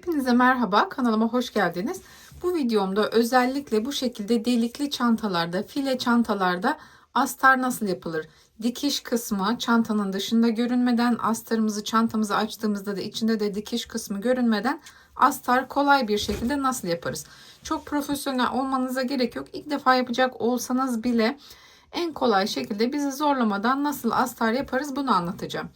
Hepinize merhaba, kanalıma hoş geldiniz. Bu videomda özellikle bu şekilde delikli çantalarda, file çantalarda astar nasıl yapılır? Dikiş kısmı çantanın dışında görünmeden, astarımızı çantamızı açtığımızda da içinde de dikiş kısmı görünmeden astar kolay bir şekilde nasıl yaparız? Çok profesyonel olmanıza gerek yok. İlk defa yapacak olsanız bile en kolay şekilde bizi zorlamadan nasıl astar yaparız bunu anlatacağım.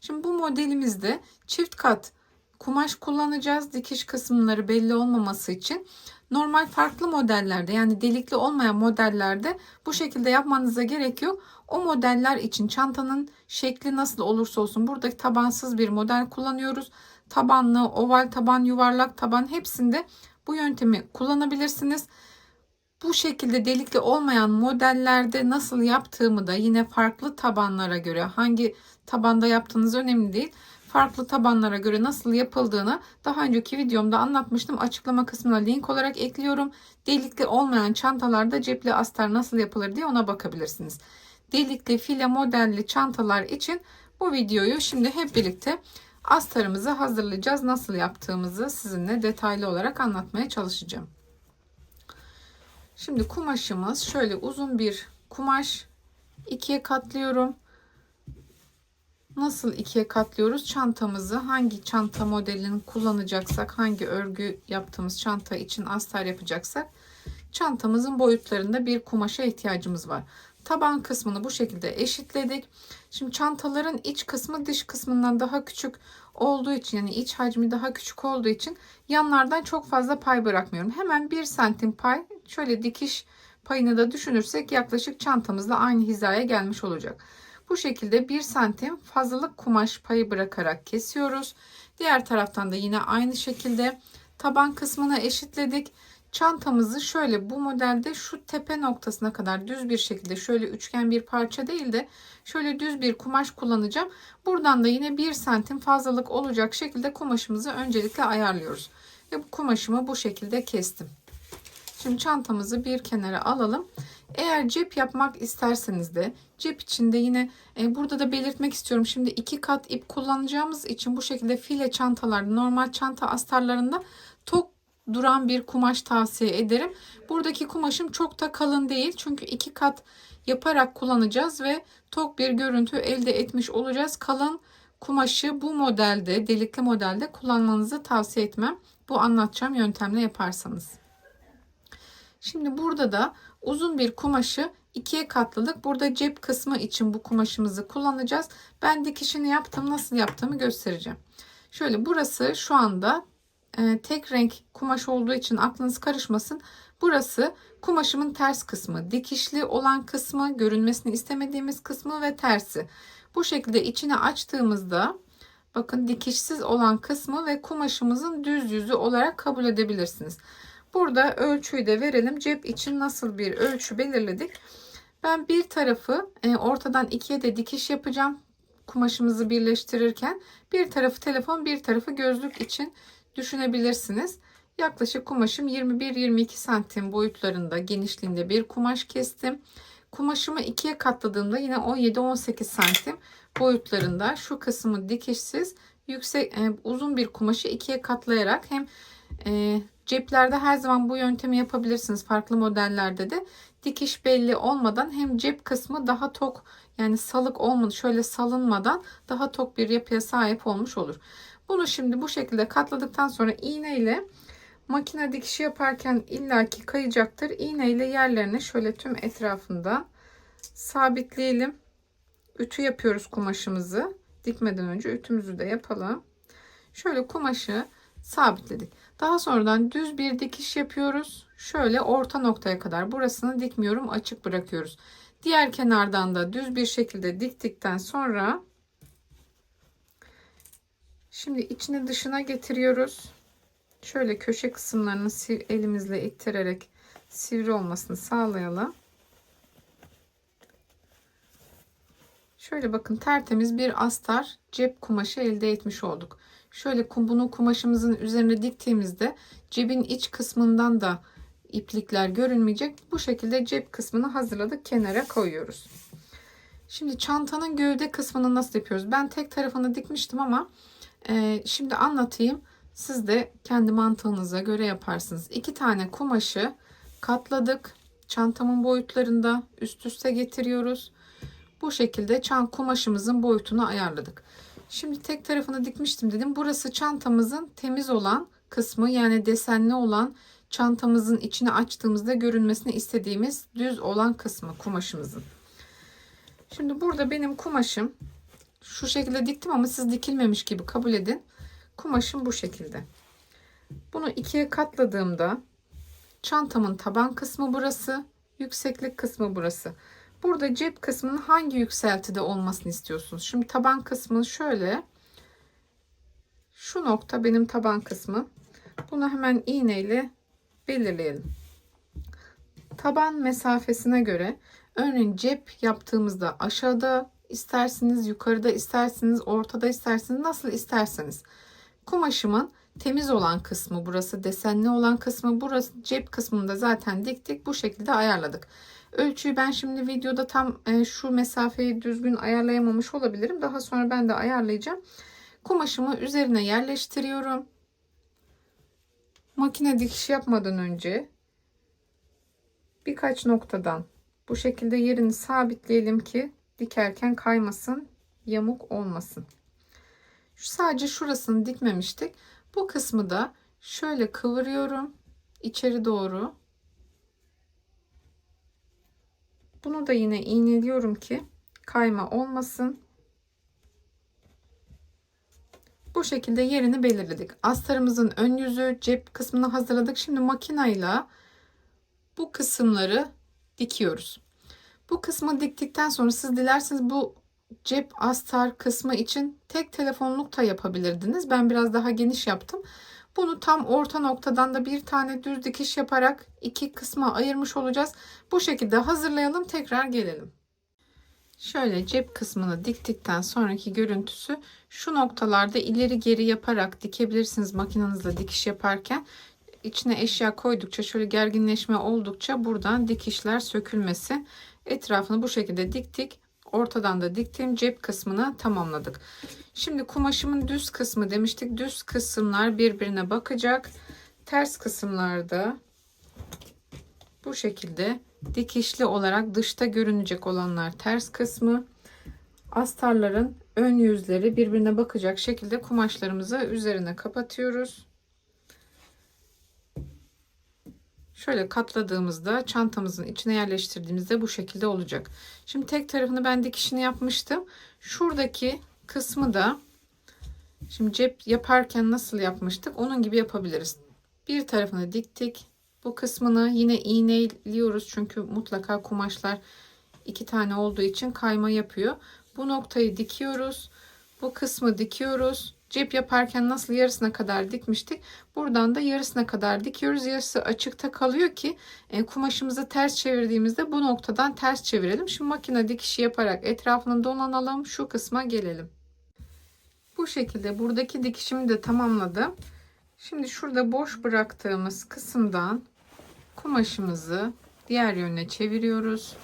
Şimdi bu modelimizde çift kat kumaş kullanacağız. Dikiş kısımları belli olmaması için. Normal farklı modellerde yani delikli olmayan modellerde bu şekilde yapmanıza gerek yok. O modeller için çantanın şekli nasıl olursa olsun buradaki tabansız bir model kullanıyoruz. Tabanlı, oval taban, yuvarlak taban hepsinde bu yöntemi kullanabilirsiniz. Bu şekilde delikli olmayan modellerde nasıl yaptığımı da yine farklı tabanlara göre hangi tabanda yaptığınız önemli değil farklı tabanlara göre nasıl yapıldığını daha önceki videomda anlatmıştım. Açıklama kısmına link olarak ekliyorum. Delikli olmayan çantalarda cepli astar nasıl yapılır diye ona bakabilirsiniz. Delikli file modelli çantalar için bu videoyu şimdi hep birlikte astarımızı hazırlayacağız. Nasıl yaptığımızı sizinle detaylı olarak anlatmaya çalışacağım. Şimdi kumaşımız şöyle uzun bir kumaş ikiye katlıyorum nasıl ikiye katlıyoruz? Çantamızı hangi çanta modelini kullanacaksak, hangi örgü yaptığımız çanta için astar yapacaksak çantamızın boyutlarında bir kumaşa ihtiyacımız var. Taban kısmını bu şekilde eşitledik. Şimdi çantaların iç kısmı dış kısmından daha küçük olduğu için yani iç hacmi daha küçük olduğu için yanlardan çok fazla pay bırakmıyorum. Hemen 1 santim pay şöyle dikiş payını da düşünürsek yaklaşık çantamızla aynı hizaya gelmiş olacak. Bu şekilde 1 santim fazlalık kumaş payı bırakarak kesiyoruz. Diğer taraftan da yine aynı şekilde taban kısmına eşitledik. Çantamızı şöyle bu modelde şu tepe noktasına kadar düz bir şekilde şöyle üçgen bir parça değil de şöyle düz bir kumaş kullanacağım. Buradan da yine 1 santim fazlalık olacak şekilde kumaşımızı öncelikle ayarlıyoruz. Ve bu kumaşımı bu şekilde kestim. Şimdi çantamızı bir kenara alalım. Eğer cep yapmak isterseniz de cep içinde yine e, burada da belirtmek istiyorum. Şimdi iki kat ip kullanacağımız için bu şekilde file çantalar normal çanta astarlarında tok duran bir kumaş tavsiye ederim. Buradaki kumaşım çok da kalın değil. Çünkü iki kat yaparak kullanacağız ve tok bir görüntü elde etmiş olacağız. Kalın kumaşı bu modelde delikli modelde kullanmanızı tavsiye etmem. Bu anlatacağım yöntemle yaparsanız. Şimdi burada da uzun bir kumaşı ikiye katladık. Burada cep kısmı için bu kumaşımızı kullanacağız. Ben dikişini yaptım. Nasıl yaptığımı göstereceğim. Şöyle burası şu anda e, tek renk kumaş olduğu için aklınız karışmasın. Burası kumaşımın ters kısmı. Dikişli olan kısmı, görünmesini istemediğimiz kısmı ve tersi. Bu şekilde içine açtığımızda bakın dikişsiz olan kısmı ve kumaşımızın düz yüzü olarak kabul edebilirsiniz. Burada ölçüyü de verelim. Cep için nasıl bir ölçü belirledik. Ben bir tarafı e, ortadan ikiye de dikiş yapacağım. Kumaşımızı birleştirirken bir tarafı telefon bir tarafı gözlük için düşünebilirsiniz. Yaklaşık kumaşım 21-22 santim boyutlarında genişliğinde bir kumaş kestim. Kumaşımı ikiye katladığımda yine 17-18 santim boyutlarında şu kısmı dikişsiz yüksek e, uzun bir kumaşı ikiye katlayarak hem e, Ceplerde her zaman bu yöntemi yapabilirsiniz. Farklı modellerde de dikiş belli olmadan hem cep kısmı daha tok yani salık olmadı şöyle salınmadan daha tok bir yapıya sahip olmuş olur. Bunu şimdi bu şekilde katladıktan sonra iğne ile makine dikişi yaparken illaki kayacaktır. İğne ile yerlerine şöyle tüm etrafında sabitleyelim. Ütü yapıyoruz kumaşımızı. Dikmeden önce ütümüzü de yapalım. Şöyle kumaşı sabitledik. Daha sonradan düz bir dikiş yapıyoruz. Şöyle orta noktaya kadar burasını dikmiyorum açık bırakıyoruz. Diğer kenardan da düz bir şekilde diktikten sonra şimdi içine dışına getiriyoruz. Şöyle köşe kısımlarını elimizle ittirerek sivri olmasını sağlayalım. Şöyle bakın tertemiz bir astar cep kumaşı elde etmiş olduk. Şöyle bunu kumaşımızın üzerine diktiğimizde cebin iç kısmından da iplikler görünmeyecek. Bu şekilde cep kısmını hazırladık. Kenara koyuyoruz. Şimdi çantanın gövde kısmını nasıl yapıyoruz? Ben tek tarafını dikmiştim ama e, şimdi anlatayım. Siz de kendi mantığınıza göre yaparsınız. İki tane kumaşı katladık. Çantamın boyutlarında üst üste getiriyoruz. Bu şekilde çan kumaşımızın boyutunu ayarladık. Şimdi tek tarafını dikmiştim dedim. Burası çantamızın temiz olan kısmı yani desenli olan çantamızın içine açtığımızda görünmesini istediğimiz düz olan kısmı kumaşımızın. Şimdi burada benim kumaşım şu şekilde diktim ama siz dikilmemiş gibi kabul edin. Kumaşım bu şekilde. Bunu ikiye katladığımda çantamın taban kısmı burası, yükseklik kısmı burası. Burada cep kısmının hangi yükseltide olmasını istiyorsunuz? Şimdi taban kısmı şöyle. Şu nokta benim taban kısmı. Bunu hemen iğneyle belirleyelim. Taban mesafesine göre örneğin cep yaptığımızda aşağıda isterseniz yukarıda isterseniz ortada isterseniz nasıl isterseniz. Kumaşımın temiz olan kısmı burası desenli olan kısmı burası cep kısmında zaten diktik bu şekilde ayarladık. Ölçüyü ben şimdi videoda tam e, şu mesafeyi düzgün ayarlayamamış olabilirim. Daha sonra ben de ayarlayacağım. Kumaşımı üzerine yerleştiriyorum. Makine dikiş yapmadan önce birkaç noktadan bu şekilde yerini sabitleyelim ki dikerken kaymasın, yamuk olmasın. Sadece şurasını dikmemiştik. Bu kısmı da şöyle kıvırıyorum içeri doğru. Bunu da yine iğneliyorum ki kayma olmasın. Bu şekilde yerini belirledik. Astarımızın ön yüzü, cep kısmını hazırladık. Şimdi makinayla bu kısımları dikiyoruz. Bu kısmı diktikten sonra siz dilerseniz bu cep astar kısmı için tek telefonluk da yapabilirdiniz. Ben biraz daha geniş yaptım. Bunu tam orta noktadan da bir tane düz dikiş yaparak iki kısma ayırmış olacağız. Bu şekilde hazırlayalım tekrar gelelim. Şöyle cep kısmını diktikten sonraki görüntüsü şu noktalarda ileri geri yaparak dikebilirsiniz makinenizle dikiş yaparken. içine eşya koydukça şöyle gerginleşme oldukça buradan dikişler sökülmesi. Etrafını bu şekilde diktik. Ortadan da diktiğim cep kısmını tamamladık. Şimdi kumaşımın düz kısmı demiştik. Düz kısımlar birbirine bakacak. Ters kısımlarda bu şekilde dikişli olarak dışta görünecek olanlar ters kısmı. Astarların ön yüzleri birbirine bakacak şekilde kumaşlarımızı üzerine kapatıyoruz. Şöyle katladığımızda çantamızın içine yerleştirdiğimizde bu şekilde olacak. Şimdi tek tarafını ben dikişini yapmıştım. Şuradaki kısmı da şimdi cep yaparken nasıl yapmıştık onun gibi yapabiliriz. Bir tarafını diktik. Bu kısmını yine iğneliyoruz çünkü mutlaka kumaşlar iki tane olduğu için kayma yapıyor. Bu noktayı dikiyoruz. Bu kısmı dikiyoruz. Cep yaparken nasıl yarısına kadar dikmiştik. Buradan da yarısına kadar dikiyoruz. Yarısı açıkta kalıyor ki e, kumaşımızı ters çevirdiğimizde bu noktadan ters çevirelim. Şimdi makine dikişi yaparak etrafını dolanalım. Şu kısma gelelim. Bu şekilde buradaki dikişimi de tamamladım. Şimdi şurada boş bıraktığımız kısımdan kumaşımızı diğer yöne çeviriyoruz.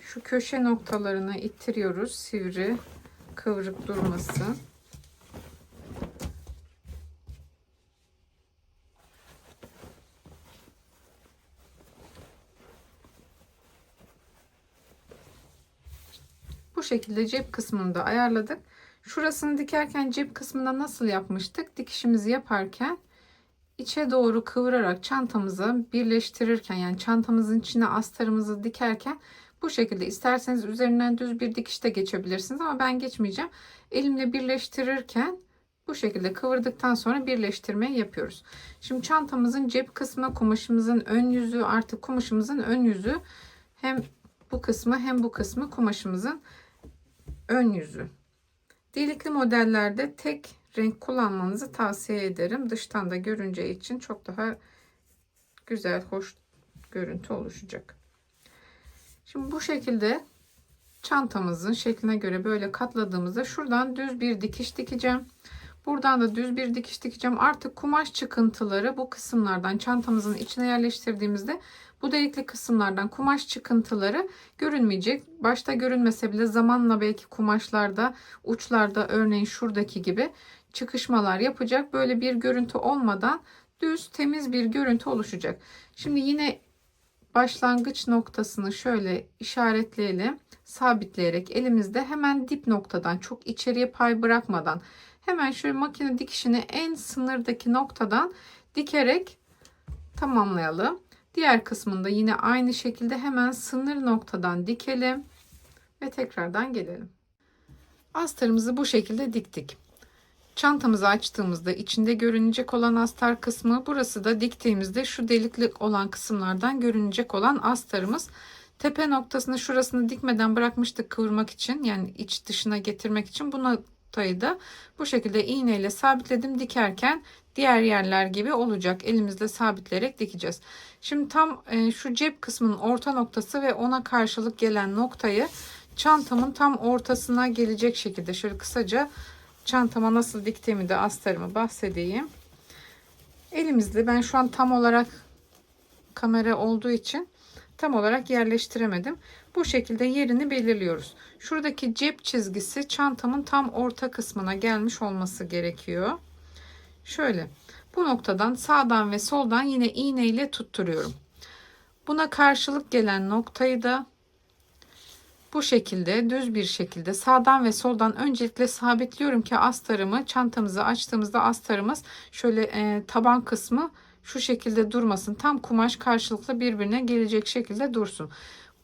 Şu köşe noktalarını ittiriyoruz sivri kıvrık durması. Bu şekilde cep kısmını da ayarladık. Şurasını dikerken cep kısmında nasıl yapmıştık? Dikişimizi yaparken içe doğru kıvırarak çantamızı birleştirirken yani çantamızın içine astarımızı dikerken bu şekilde isterseniz üzerinden düz bir dikiş de geçebilirsiniz ama ben geçmeyeceğim. Elimle birleştirirken bu şekilde kıvırdıktan sonra birleştirmeyi yapıyoruz. Şimdi çantamızın cep kısmı kumaşımızın ön yüzü artık kumaşımızın ön yüzü hem bu kısmı hem bu kısmı kumaşımızın ön yüzü. Delikli modellerde tek renk kullanmanızı tavsiye ederim. Dıştan da görüneceği için çok daha güzel, hoş görüntü oluşacak. Şimdi bu şekilde çantamızın şekline göre böyle katladığımızda şuradan düz bir dikiş dikeceğim. Buradan da düz bir dikiş dikeceğim. Artık kumaş çıkıntıları bu kısımlardan çantamızın içine yerleştirdiğimizde Bu delikli kısımlardan kumaş çıkıntıları görünmeyecek. Başta görünmese bile zamanla belki kumaşlarda, uçlarda örneğin şuradaki gibi çıkışmalar yapacak. Böyle bir görüntü olmadan düz temiz bir görüntü oluşacak. Şimdi yine başlangıç noktasını şöyle işaretleyelim. Sabitleyerek elimizde hemen dip noktadan çok içeriye pay bırakmadan hemen şöyle makine dikişini en sınırdaki noktadan dikerek tamamlayalım. Diğer kısmında yine aynı şekilde hemen sınır noktadan dikelim ve tekrardan gelelim. Astarımızı bu şekilde diktik. Çantamızı açtığımızda içinde görünecek olan astar kısmı burası da diktiğimizde şu delikli olan kısımlardan görünecek olan astarımız. Tepe noktasını şurasını dikmeden bırakmıştık kıvırmak için yani iç dışına getirmek için bu noktayı da bu şekilde iğneyle sabitledim dikerken diğer yerler gibi olacak elimizle sabitleyerek dikeceğiz. Şimdi tam e, şu cep kısmının orta noktası ve ona karşılık gelen noktayı çantamın tam ortasına gelecek şekilde şöyle kısaca çantama nasıl diktiğimi de astarımı bahsedeyim. Elimizde ben şu an tam olarak kamera olduğu için tam olarak yerleştiremedim. Bu şekilde yerini belirliyoruz. Şuradaki cep çizgisi çantamın tam orta kısmına gelmiş olması gerekiyor. Şöyle bu noktadan sağdan ve soldan yine iğne ile tutturuyorum. Buna karşılık gelen noktayı da bu şekilde düz bir şekilde sağdan ve soldan öncelikle sabitliyorum ki astarımı çantamızı açtığımızda astarımız şöyle e, taban kısmı şu şekilde durmasın. Tam kumaş karşılıklı birbirine gelecek şekilde dursun.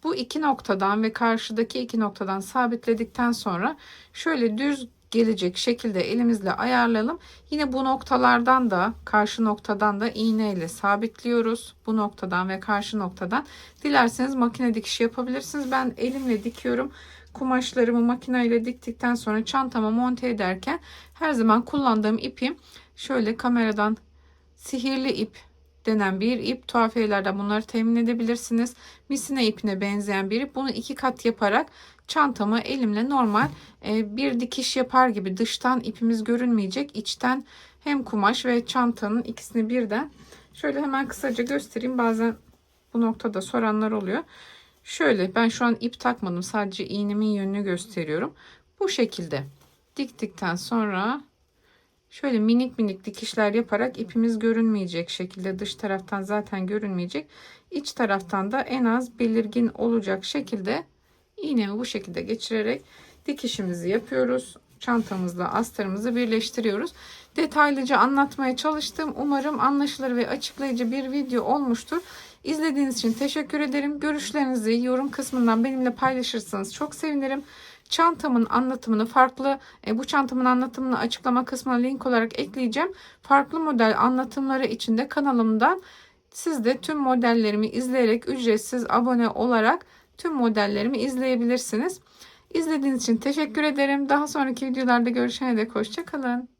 Bu iki noktadan ve karşıdaki iki noktadan sabitledikten sonra şöyle düz gelecek şekilde elimizle ayarlayalım. Yine bu noktalardan da karşı noktadan da iğne ile sabitliyoruz. Bu noktadan ve karşı noktadan. Dilerseniz makine dikişi yapabilirsiniz. Ben elimle dikiyorum. Kumaşlarımı makine ile diktikten sonra çantama monte ederken her zaman kullandığım ipim şöyle kameradan sihirli ip denen bir ip tuhafiyelerden bunları temin edebilirsiniz. Misine ipine benzeyen bir ip. Bunu iki kat yaparak çantamı elimle normal e, bir dikiş yapar gibi dıştan ipimiz görünmeyecek. içten hem kumaş ve çantanın ikisini birden şöyle hemen kısaca göstereyim. Bazen bu noktada soranlar oluyor. Şöyle ben şu an ip takmadım. Sadece iğnemin yönünü gösteriyorum. Bu şekilde diktikten sonra Şöyle minik minik dikişler yaparak ipimiz görünmeyecek şekilde dış taraftan zaten görünmeyecek. İç taraftan da en az belirgin olacak şekilde iğnemi bu şekilde geçirerek dikişimizi yapıyoruz. Çantamızla astarımızı birleştiriyoruz. Detaylıca anlatmaya çalıştım. Umarım anlaşılır ve açıklayıcı bir video olmuştur. İzlediğiniz için teşekkür ederim. Görüşlerinizi yorum kısmından benimle paylaşırsanız çok sevinirim. Çantamın anlatımını farklı e, bu çantamın anlatımını açıklama kısmına link olarak ekleyeceğim. Farklı model anlatımları içinde kanalımdan siz de tüm modellerimi izleyerek ücretsiz abone olarak tüm modellerimi izleyebilirsiniz. İzlediğiniz için teşekkür ederim. Daha sonraki videolarda görüşene dek hoşçakalın.